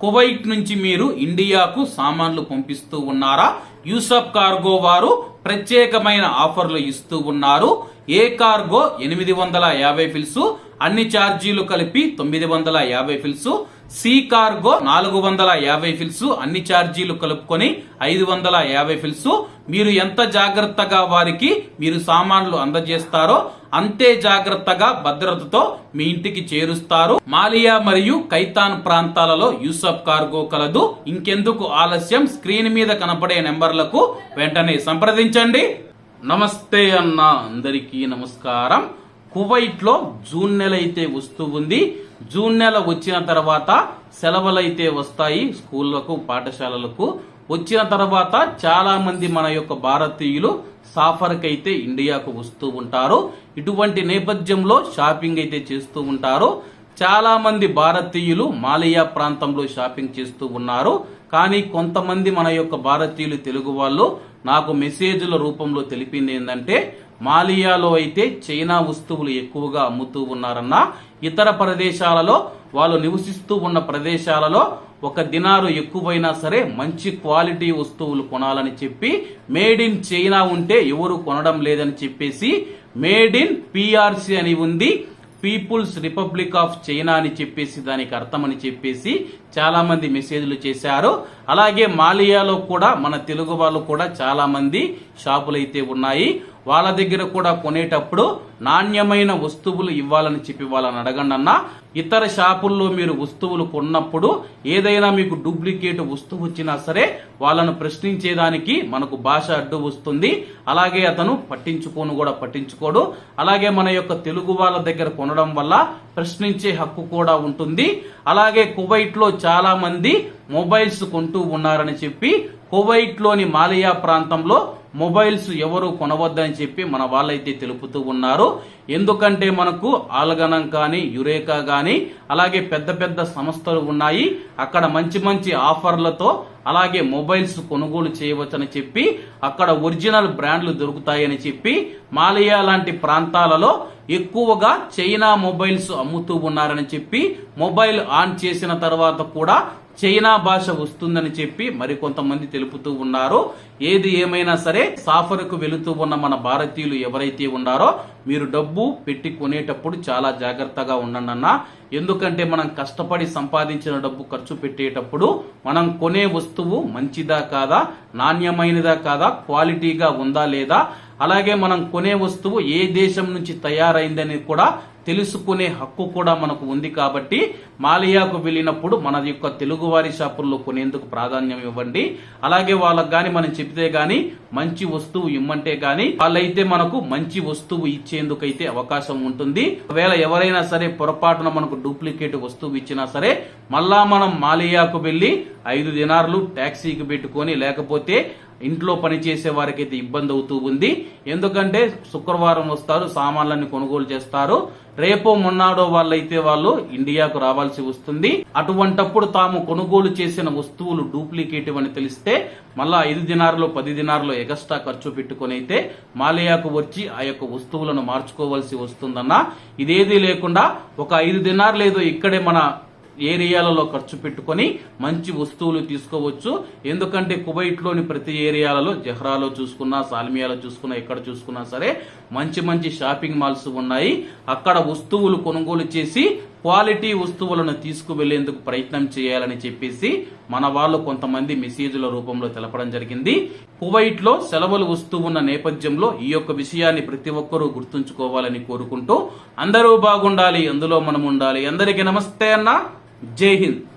Kuwait నుంచి మీరు ఇండియాకు సామాన్లు పంపిస్తూ ఉన్నారా? యూసఫ్ కార్గో వారు ప్రత్యేకమైన ఆఫర్లు ఇస్తూ ఉన్నారు. ఏ కార్గో? ఎనిమిది వందల యాభై ఫిల్స్. అన్ని ఛార్జీలు కలిపి తొమ్మిది వందల యాభై ఫిల్స్. C cargo? నాలుగు వందల యాభై ఫిల్స్. అన్ని ఛార్జీలు కలుపుకొని ఐదు వందల యాభై ఫిల్స్. మీరు ఎంత జాగ్రత్తగా వారికి మీరు సామాన్లు అందజేస్తారో అంతే జాగ్రత్తగా భద్రతతో మీ ఇంటికి చేరుస్తారు. మాలియా మరియు కైతాన్ ప్రాంతాలలో యూసఫ్ కార్గో కలదు. ఇంకెందుకు ఆలస్యం? స్క్రీన్ మీద కనపడే నెంబర్లకు వెంటనే సంప్రదించండి. నమస్తే అన్న అందరికీ నమస్కారం. కువైట్లో జూన్ నెల అయితే వస్తూ ఉంది. జూన్ నెల వచ్చిన తర్వాత సెలవులైతే వస్తాయి స్కూళ్ళకు పాఠశాలలకు. వచ్చిన తర్వాత చాలా మంది మన యొక్క భారతీయులు సాఫర్కి అయితే ఇండియాకు వస్తూ ఉంటారు. ఇటువంటి నేపథ్యంలో షాపింగ్ అయితే చేస్తూ ఉంటారు. చాలా మంది భారతీయులు మాలియా ప్రాంతంలో షాపింగ్ చేస్తూ ఉన్నారు. కానీ కొంతమంది మన యొక్క భారతీయులు తెలుగు వాళ్ళు నాకు మెసేజ్ల రూపంలో తెలిపింది ఏంటంటే మాలియాలో అయితే చైనా వస్తువులు ఎక్కువగా అమ్ముతూ ఉన్నారన్న ఇతర ప్రదేశాలలో వాళ్ళు నివసిస్తూ ఉన్న ప్రదేశాలలో ఒక దినారు ఎక్కువైనా సరే మంచి క్వాలిటీ వస్తువులు కొనాలని చెప్పి మేడ్ ఇన్ చైనా ఉంటే ఎవరు కొనడం లేదని చెప్పేసి మేడ్ ఇన్ పిఆర్సి అని ఉంది. పీపుల్స్ రిపబ్లిక్ ఆఫ్ చైనా అని చెప్పేసి దానికి అర్థం అని చెప్పేసి చాలా మంది మెసేజ్లు చేశారు. అలాగే మాలియాలో కూడా మన తెలుగు వాళ్ళు కూడా చాలా మంది షాపులు అయితే ఉన్నాయి. వాళ్ళ దగ్గర కూడా కొనేటప్పుడు నాణ్యమైన వస్తువులు ఇవ్వాలని చెప్పి వాళ్ళని అడగండి అన్న. ఇతర షాపుల్లో మీరు వస్తువులు కొన్నప్పుడు ఏదైనా మీకు డూప్లికేట్ వస్తువు వచ్చినా సరే వాళ్ళను ప్రశ్నించేదానికి మనకు భాష అడ్డు వస్తుంది. అలాగే అతను పట్టించుకోను కూడా పట్టించుకోడు. అలాగే మన యొక్క తెలుగు వాళ్ళ దగ్గర కొనడం వల్ల ప్రశ్నించే హక్కు కూడా ఉంటుంది. అలాగే కువైట్లో చాలామంది చాలా మంది మొబైల్స్ కొంటూ ఉన్నారని చెప్పి కువైట్లోని మాలియా ప్రాంతంలో మొబైల్స్ ఎవరు కొనవద్దని చెప్పి మన వాళ్ళైతే తెలుపుతూ ఉన్నారు. ఎందుకంటే మనకు ఆల్గనం కానీ యురేకా కానీ అలాగే పెద్ద పెద్ద సంస్థలు ఉన్నాయి. అక్కడ మంచి మంచి ఆఫర్లతో అలాగే మొబైల్స్ కొనుగోలు చేయవచ్చని చెప్పి అక్కడ ఒరిజినల్ బ్రాండ్లు దొరుకుతాయని చెప్పి మాలియా లాంటి ప్రాంతాలలో ఎక్కువగా చైనా మొబైల్స్ అమ్ముతూ ఉన్నారని చెప్పి మొబైల్ ఆన్ చేసిన తర్వాత కూడా చైనా భాష వస్తుందని చెప్పి మరికొంతమంది తెలుపుతూ ఉన్నారు. ఏది ఏమైనా సరే సాఫర్కు వెళుతూ ఉన్న మన భారతీయులు ఎవరైతే ఉన్నారో మీరు డబ్బు పెట్టి కొనేటప్పుడు చాలా జాగ్రత్తగా ఉండండి అన్న. ఎందుకంటే మనం కష్టపడి సంపాదించిన డబ్బు ఖర్చు పెట్టేటప్పుడు మనం కొనే వస్తువు మంచిదా కాదా నాణ్యమైనదా కాదా క్వాలిటీగా ఉందా లేదా? అలాగే మనం కొనే వస్తువు ఏ దేశం నుంచి తయారైందని కూడా తెలుసుకునే హక్కు కూడా మనకు ఉంది కాబట్టి మాలియాకు వెళ్ళినప్పుడు మన యొక్క తెలుగువారి షాపుల్లో కొనేందుకు ప్రాధాన్యం ఇవ్వండి. అలాగే వాళ్ళకి కానీ మనం చెప్తే గాని మంచి వస్తువు ఇమ్మంటే గాని వాళ్ళైతే మనకు మంచి వస్తువు ఇచ్చేందుకైతే అవకాశం ఉంటుంది. ఒకవేళ ఎవరైనా సరే పొరపాటున మనకు డూప్లికేట్ వస్తువు ఇచ్చినా సరే మళ్ళా మనం మాలియాకు వెళ్ళి ఐదు దినార్లు ట్యాక్సీకి పెట్టుకొని లేకపోతే ఇంట్లో పనిచేసే వారికి అయితే ఇబ్బంది అవుతూ ఉంది. ఎందుకంటే శుక్రవారం వస్తారు సామాన్లన్నీ కొనుగోలు చేస్తారు. రేపో మొన్నాడో వాళ్ళైతే వాళ్ళు ఇండియాకు రావాల్సి వస్తుంది. అటువంటప్పుడు తాము కొనుగోలు చేసిన వస్తువులు డూప్లికేటివ్ అని తెలిస్తే మళ్ళా ఐదు దినారులో పది దినారులో ఎగస్ట్రా ఖర్చు పెట్టుకుని అయితే మాలయాకు వచ్చి ఆ యొక్క వస్తువులను మార్చుకోవాల్సి వస్తుందన్న. ఇదేదీ లేకుండా ఒక ఐదు దినారులు ఏదో ఇక్కడే మన ఏరియాలలో ఖర్చు పెట్టుకొని మంచి వస్తువులు తీసుకోవచ్చు. ఎందుకంటే కువైట్లోని ప్రతి ఏరియాలలో జహ్రాలో చూసుకున్నా సాల్మియాలో చూసుకున్నా ఎక్కడ చూసుకున్నా సరే మంచి మంచి షాపింగ్ మాల్స్ ఉన్నాయి. అక్కడ వస్తువులు కొనుగోలు చేసి క్వాలిటీ వస్తువులను తీసుకువెళ్ళేందుకు ప్రయత్నం చేయాలని చెప్పేసి మన వాళ్ళు కొంతమంది మెసేజ్ల రూపంలో తెలపడం జరిగింది. కువైట్లో సెలవులు వస్తూ ఉన్న నేపథ్యంలో ఈ యొక్క విషయాన్ని ప్రతి ఒక్కరూ గుర్తుంచుకోవాలని కోరుకుంటూ అందరూ బాగుండాలి అందులో మనం ఉండాలి. అందరికీ నమస్తే అన్న. জয় হিন্দ